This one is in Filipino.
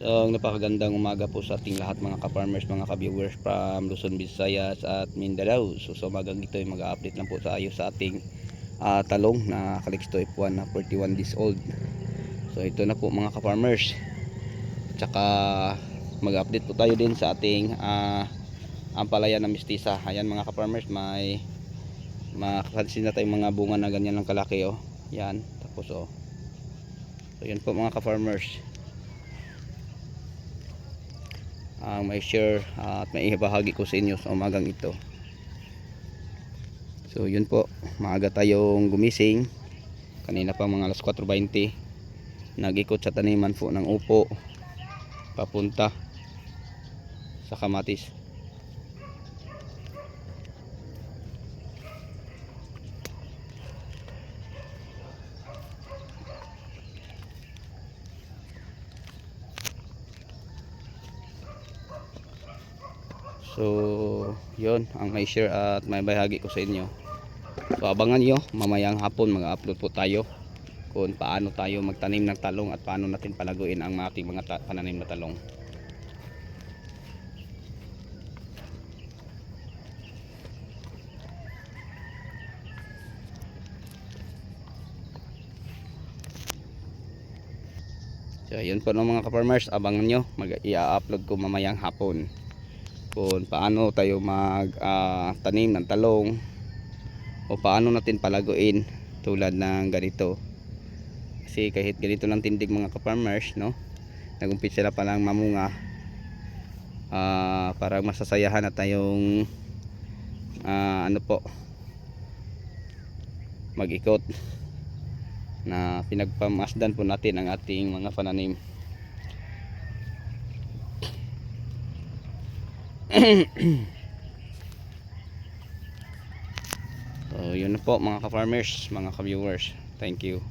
So, napakagandang umaga po sa ating lahat mga ka-farmers, mga ka-viewers from Luzon, Visayas at Mindanao. So, sa umagang ito ay mag-update lang po tayo sa ating ah, talong na Calixto F1 na 41 days old. So, ito na po mga ka-farmers. Tsaka mag-update po tayo din sa ating ah, ampalaya na mistisa. Ayan mga ka-farmers, may makapansin na tayong mga bunga na ganyan lang kalaki oh. Yan, tapos oh. So, yan po mga ka-farmers. Ang may share ah, at may ibahagi ko sa inyo sa umagang ito. So yun po, maaga tayong gumising. Kanina pa mga alas 4.20. Nag-ikot sa taniman po ng upo. Papunta sa kamatis. So, yun ang may share at may bahagi ko sa inyo. So, abangan nyo, mamayang hapon mag-upload po tayo kung paano tayo magtanim ng talong at paano natin palaguin ang ating mga pananim na talong. So, yun po no mga ka-farmers, abangan nyo, mag-i-upload ko mamayang hapon kung paano tayo mag ah, tanim ng talong? O paano natin palaguin tulad ng ganito? Kasi kahit ganito lang tindig mga ka-farmers no? Nagumpit sila pa lang mamunga. Ah parang masasayahan na tayong ah, ano po? Mag-ikot na pinagpamasdan po natin ang ating mga pananim So, yun na po mga ka-farmers, mga ka-viewers. Thank you.